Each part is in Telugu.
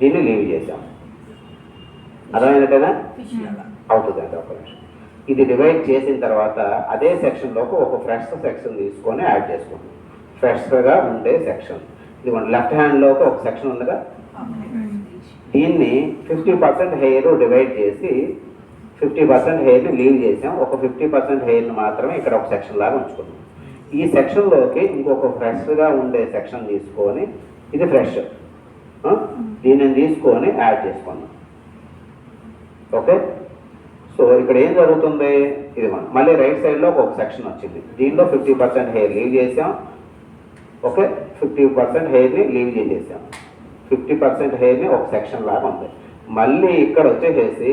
దీన్ని లీవ్ చేసాం అర్థమైంది కదా? అవుతుంది అవుతుందండి ఒక నిమిషం. ఇది డివైడ్ చేసిన తర్వాత అదే సెక్షన్లోకి ఒక ఫ్రెష్ సెక్షన్ తీసుకొని యాడ్ చేసుకుంటాం ఫ్రెష్గా ఉండే సెక్షన్. ఇదిగోండి లెఫ్ట్ హ్యాండ్లోకి ఒక సెక్షన్ ఉందిగా? దీన్ని ఫిఫ్టీ పర్సెంట్ హెయిర్ డివైడ్ చేసి ఫిఫ్టీ పర్సెంట్ హెయిర్ని లీవ్ చేసాం ఒక ఫిఫ్టీ పర్సెంట్ హెయిర్ని మాత్రమే ఇక్కడ ఒక సెక్షన్ లాగా ఉంచుకున్నాం ఈ సెక్షన్లోకి ఇంకొక ఫ్రెష్గా ఉండే సెక్షన్ తీసుకొని ఇది ఫ్రెష్. దీనిని తీసుకొని యాడ్ చేసుకున్నాం ఓకే సో ఇక్కడ ఏం జరుగుతుంది? ఇది మనం మళ్ళీ రైట్ సైడ్లో ఒక సెక్షన్ వచ్చింది. దీనిలో ఫిఫ్టీ పర్సెంట్ హెయిర్ లీవ్ చేసాం ఓకే ఫిఫ్టీ పర్సెంట్ హెయిర్ని లీవ్ చేసేసాం. ఫిఫ్టీ పర్సెంట్ హెయిర్ని ఒక సెక్షన్ లాగా ఉంది. మళ్ళీ ఇక్కడ వచ్చేసేసి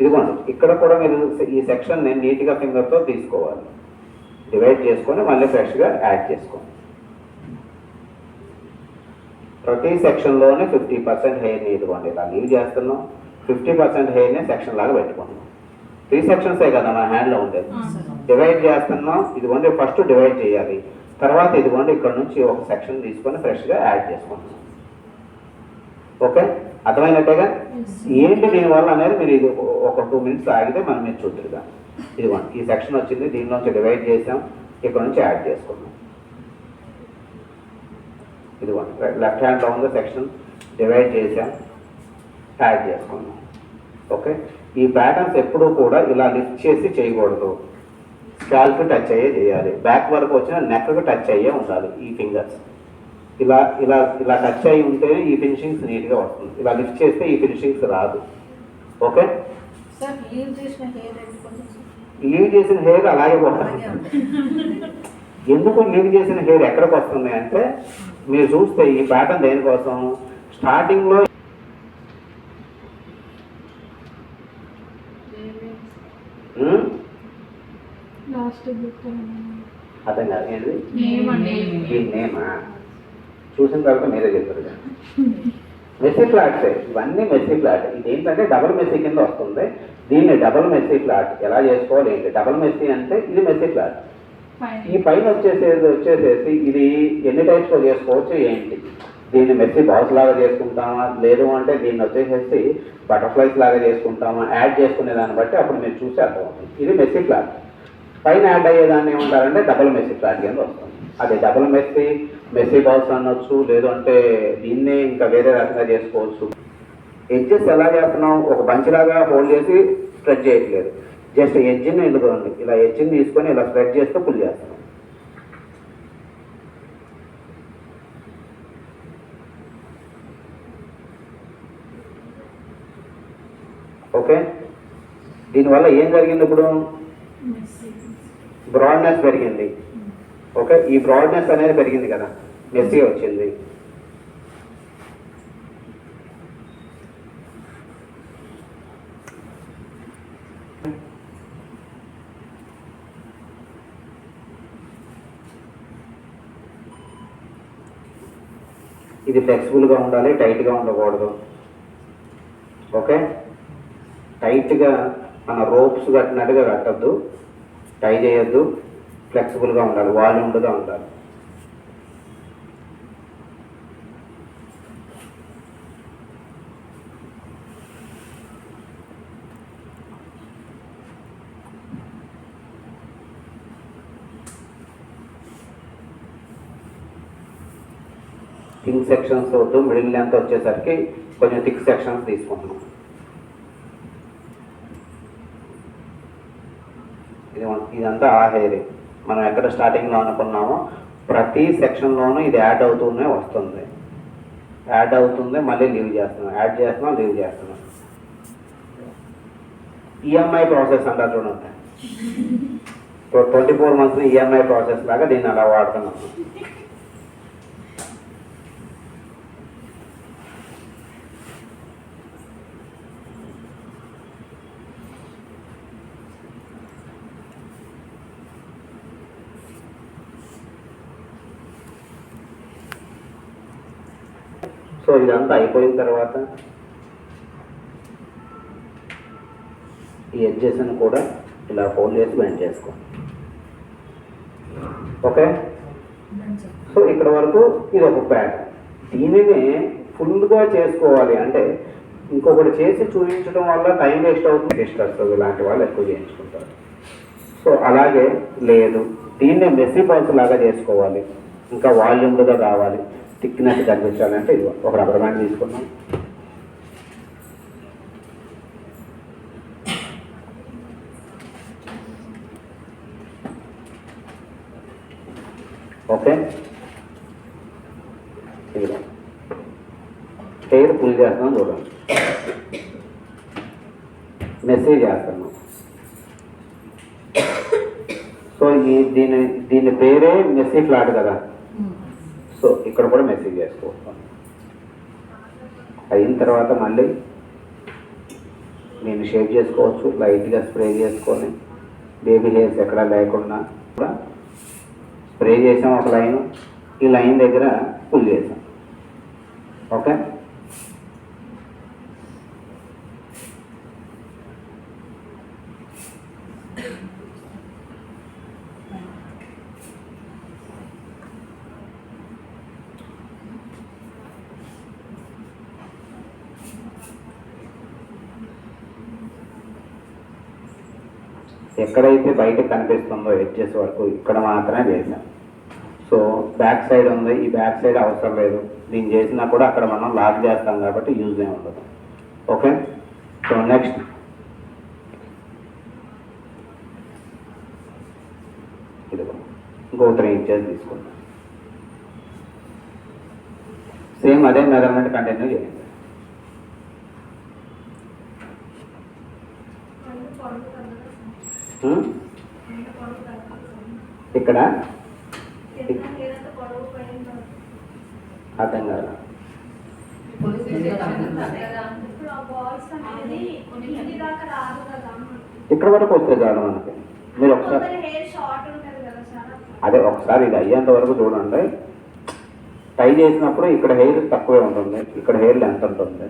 ఇదిగోండి. ఇక్కడ కూడా మీరు ఈ సెక్షన్ని నీట్గా ఫింగర్తో తీసుకోవాలి. డివైడ్ చేసుకొని మళ్ళీ ఫ్రెష్గా యాడ్ చేసుకోండి. ప్రతి సెక్షన్లోనే ఫిఫ్టీ పర్సెంట్ హెయిర్ని ఇదిగోండి ఇలా లీవ్ చేస్తున్నాం. ఫిఫ్టీ పర్సెంట్ హెయిర్ని సెక్షన్ లాగా పెట్టుకుంటున్నాం. త్రీ సెక్షన్సే కదా మన హ్యాండ్లో ఉండేది డివైడ్ చేస్తున్నాం. ఇదిగోండి ఫస్ట్ డివైడ్ చేయాలి. తర్వాత ఇదిగోండి ఇక్కడ నుంచి ఒక సెక్షన్ తీసుకొని ఫ్రెష్గా యాడ్ చేసుకుంటున్నాం. ఓకే? అర్థమైనట్టేగా? ఏంటి దీనివల్ల అనేది మీరు ఇది ఒక టూ మినిట్స్ ఆగితే మనం మీరు చూద్దరుగా. ఇదిగోండి ఈ సెక్షన్ వచ్చింది దీనిలోంచి డివైడ్ చేసాం ఇక్కడ నుంచి యాడ్ చేసుకున్నాం ఇదిగోండి లెఫ్ట్ హ్యాండ్లో ఉంది సెక్షన్ డివైడ్ చేసాం యాడ్ చేసుకున్నాం. ఓకే ఈ ప్యాటర్న్స్ ఎప్పుడూ కూడా ఇలా లిఫ్ట్ చేసి చేయకూడదు. స్కాల్ప్ టచ్ అయ్యే చేయాలి. బ్యాక్ వరకు వచ్చిన నెక్కి టచ్ అయ్యే ఉండాలి ఈ ఫింగర్స్ ఇలా ఇలా ఇలా టచ్ అయ్యి ఉంటేనే ఈ ఫినిషింగ్స్ నీట్గా వస్తుంది. ఇలా లిఫ్ట్ చేస్తే ఈ ఫినిషింగ్స్ రాదు. ఓకే లీవ్ చేసిన హెయిర్ అలాగే పోతుంది ఉంటుంది ఎందుకు లీవ్ చేసిన హెయిర్ ఎక్కడికి వస్తుంది అంటే మీరు చూస్తే ఈ ప్యాటర్న్ దేనికోసం? స్టార్టింగ్లో బుక్ అర్థం కాదు. ఏంటి నేమ్ చూసిన తర్వాత మీరే చెప్తారు కదా. మెస్సీ ఫ్లాట్సే ఇవన్నీ మెస్సీ ఫ్లాట్ ఇది ఏంటంటే డబుల్ మెస్సీ కింద వస్తుంది. దీన్ని డబుల్ మెస్సీ ఫ్లాట్ ఎలా చేసుకోవాలి ఏంటి? డబుల్ మెస్సీ అంటే ఇది మెస్సీ ఫ్లాట్ ఈ పైన వచ్చేసేది వచ్చేసేసి ఇది ఎన్ని టైప్స్లో చేసుకోవచ్చు ఏంటి దీన్ని మెస్సీ బాల్స్ లాగా చేసుకుంటామా? లేదు అంటే దీన్ని వచ్చేసేసి బటర్ఫ్లైస్ లాగా చేసుకుంటామా? యాడ్ చేసుకునే దాన్ని బట్టి అప్పుడు మీరు చూసి అర్థమవుతుంది. ఇది మెస్సీ ఫ్లాట్ పైన యాడ్ అయ్యేదాన్ని ఏమంటారంటే డబుల్ మెస్సీ ఫ్లాట్ కింద వస్తుంది. అది డబుల్ మెస్సీ మెస్సీ బాల్స్ అనొచ్చు లేదంటే దీన్ని దీన్నే ఇంకా వేరే రకంగా చేసుకోవచ్చు. ఎడ్జెస్ ఎలా చేస్తున్నాం? ఒక బంచ్ లాగా హోల్డ్ చేసి స్ప్రెడ్ చేయట్లేదు. జస్ట్ ఎడ్జ్ని ఎందుకోండి ఇలా ఎడ్జ్ని తీసుకొని ఇలా స్ప్రెడ్ చేస్తూ పుల్ చేస్తున్నాం ఓకే? దీనివల్ల ఏం జరిగింది ఇప్పుడు? బ్రాడ్నెస్ పెరిగింది. ఓకే? ఈ బ్రాడ్నెస్ అనేది పెరిగింది కదా. మెస్సీ వచ్చింది. ఇది ఫ్లెక్సిబుల్గా ఉండాలి టైట్గా ఉండకూడదు. ఓకే టైట్గా మన రోప్స్ కట్టినట్టుగా కట్టద్దు. టై చేయొద్దు. ఫ్లెక్సిబుల్గా ఉండాలి. వాల్యూమ్డ్గా ఉండాలి. థింగ్ సెక్షన్స్ వద్దు మిడిల్ లెంత్ వచ్చేసరికి కొంచెం థిక్ సెక్షన్స్ తీసుకుంటున్నాం. ఇది ఇదంతా ఆ హెయిరే. మనం ఎక్కడ స్టార్టింగ్లో అనుకున్నామో ప్రతి సెక్షన్లోనూ ఇది యాడ్ అవుతూనే వస్తుంది. యాడ్ అవుతుంది మళ్ళీ లీవ్ చేస్తున్నాం. యాడ్ చేస్తున్నాం లీవ్ చేస్తున్నాం. ఈఎంఐ ప్రాసెస్ అంటారు చూడండి twenty four months EMI process లాగా దీన్ని అలా వాడుతున్నాం. సో ఇదంతా అయిపోయిన తర్వాత ఈ ఎడ్జెస్ని కూడా ఇలా ఫోల్డ్ చేసి బెండ్ చేసుకో. ఓకే? సో ఇక్కడ వరకు ఇది ఒక ప్యాటర్న్ దీనిని ఫుల్గా చేసుకోవాలి. అంటే ఇంకొకటి చేసి చూపించడం వల్ల టైం వేస్ట్ అవుతుంది. సిస్టర్స్ ఇలాంటి వాళ్ళు ఎక్కువ చేయించుకుంటారు. సో అలాగే లేదు. దీన్ని మెస్సీ బాల్స్ లాగా చేసుకోవాలి. ఇంకా వాల్యూమ్డ్గా కావాలి. థిక్నెస్ కనిపించాలంటే ఇది ఒక రబ్బర్ బ్యాండ్ తీసుకున్నాం ఓకే ఇదిగో హెయిర్ ఫుల్ చేస్తున్నాం చూడండి మెసేజ్ చేస్తున్నాం సో ఈ దీని దీని పేరే మెస్సీ ఫ్లాట్ కదా సో ఇక్కడ కూడా మెసేజ్ చేసుకోవచ్చు అయిన తర్వాత మళ్ళీ నేను షేప్ చేసుకోవచ్చు లైట్గా స్ప్రే చేసుకొని బేబీ హెయిర్స్ ఎక్కడా లేకుండా కూడా స్ప్రే చేసాం ఒక లైన్ ఈ లైన్ దగ్గర పుల్ చేసాం. ఓకే ఎక్కడైతే బయట కనిపిస్తుందో ఎడ్జెస్ వరకు ఇక్కడ మాత్రమే చేసాం సో బ్యాక్ సైడ్ ఉంది. ఈ బ్యాక్ సైడ్ అవసరం లేదు. దీన్ని చేసినా కూడా అక్కడ మనం లాక్ చేస్తాం కాబట్టి యూజ్ ఏమి ఉండదు. ఓకే? So next. ఇదిగో ఇంకో త్రీ ఇంచెస్ తీసుకుందాం. సేమ్ అదే మెజర్మెంట్ కంటిన్యూ చేయండి. ఇక్కడ? అర్థం కాదు ఇక్కడ వరకు వస్తే చాలు మనకి. మీరు ఒకసారి అదే ఒకసారి ఇది అయ్యేంత వరకు చూడండి. టై చేసినప్పుడు ఇక్కడ హెయిర్ తక్కువే ఉంటుంది. ఇక్కడ హెయిర్ లెంత్ ఉంటుంది.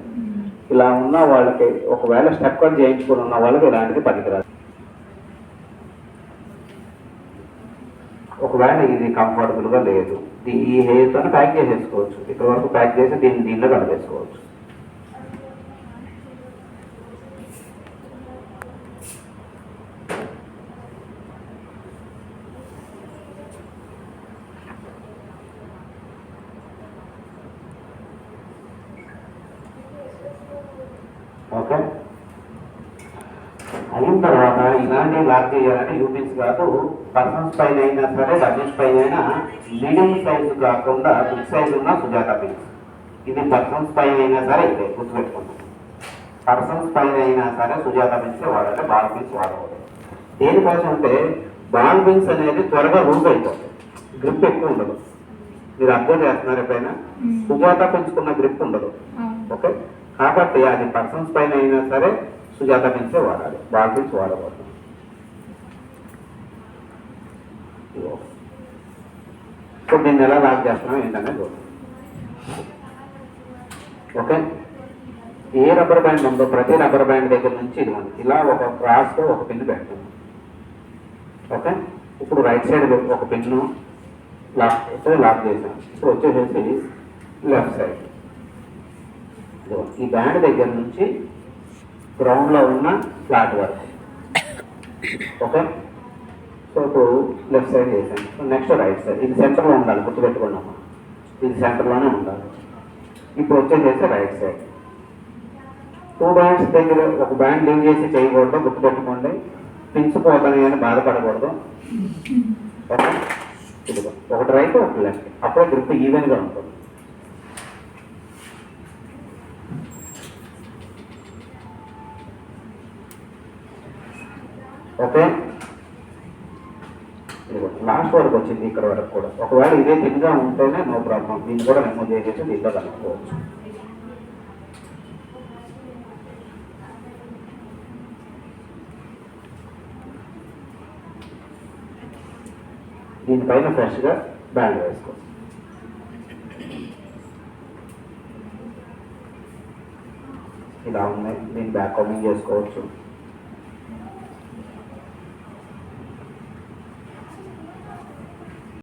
ఇలా ఉన్న వాళ్ళకి ఒకవేళ స్టెప్ కట్ చేయించుకుని ఉన్న వాళ్ళకి ఇలాంటిది పనికిరాదు. ఒకవేళ ఇది కంఫర్టబుల్గా లేదు దీ- ఈ హెయిర్తో ప్యాక్ చేసేసుకోవచ్చు. ఇక్కడ వరకు ప్యాక్ చేసి దీన్ని దీనిలో కలిపేసుకోవచ్చు ఓకే? అయిన తర్వాత ఇలాంటి లాక్ చేయాలంటే యూపీస్ కాదు పర్సన్స్ పైన అయినా సరే డబుల్స్ పైన అయినా మీడియం సైజు కాకుండా బిగ్ సైజు ఉన్న సుజాత పిన్స్ ఇది పర్సన్స్ పైన అయినా సరే ఇదే గుర్తుపెట్టుకుంటాం పర్సన్స్ పైన అయినా సరే సుజాత పిన్స్ వాడాలి బాల్ పిన్స్ వాడకూడదు దేనికోసం అంటే బాల్ పిన్స్ అనేది త్వరగా లూజ్ అయిపోతుంది గ్రిప్ ఎక్కువ ఉండదు. మీరు అబ్జర్వ్ చేస్తున్నారు ఎప్పుడైనా? సుజాత పెంచుకున్న గ్రిప్ ఉండదు. ఓకే? కాబట్టి అది పర్సన్స్ పైన అయినా సరే సుజాత పెన్సే వాడాలి. బాల్ పెన్స్ వాడకూడదు. సో దీన్ని ఎలా లాక్ చేస్తున్నాం ఏంటనే ఓకే? ఏ రబ్బర్ బ్యాండ్ ఉందో ప్రతి రబ్బర్ బ్యాండ్ దగ్గర నుంచి ఇది ఉంది. ఇలా ఒక క్రాస్తో ఒక పిన్ పెడుతుంది ఓకే? ఇప్పుడు రైట్ సైడ్ ఒక పిన్ను లాక్ చేస్తే లాక్ చేసాం ఇప్పుడు వచ్చేసేసి లెఫ్ట్ సైడ్. ఈ బ్యాండ్ దగ్గర నుంచి గ్రౌండ్లో ఉన్న ఫ్లాట్ వరకు ఓకే సో ఇప్పుడు లెఫ్ట్ సైడ్ చేశాను. సో నెక్స్ట్ రైట్ సైడ్ ఇది సెంటర్లో ఉండాలి గుర్తుపెట్టుకున్నాం ఇది సెంటర్లోనే ఉండాలి. ఇప్పుడు వచ్చేసేసి రైట్ సైడ్ టూ బ్యాండ్స్ దగ్గర ఒక బ్యాండ్ లింక్ చేసి చేయకూడదు గుర్తుపెట్టుకోండి. పిన్స్ పోతాయి అని బాధపడకూడదు. ఓకే ఒకటి రైట్ ఒకటి లెఫ్ట్ అప్పుడే గ్రిప్ ఈవెన్గా ఉంటుంది. ఓకే? లాస్ట్ వరకు వచ్చింది ఇక్కడ వరకు కూడా. ఒకవేళ ఇదే తిన్గా ఉంటేనే నో ప్రాబ్లం. దీన్ని కూడా రిమూవ్ చేసేసి దీంట్లో కనుక్కోవచ్చు దీనిపైన ఫ్రెష్గా బ్యాండ్ వేసుకో. ఇలా ఉన్నాయి. దీన్ని బ్యాక్ కౌంటింగ్ చేసుకోవచ్చు.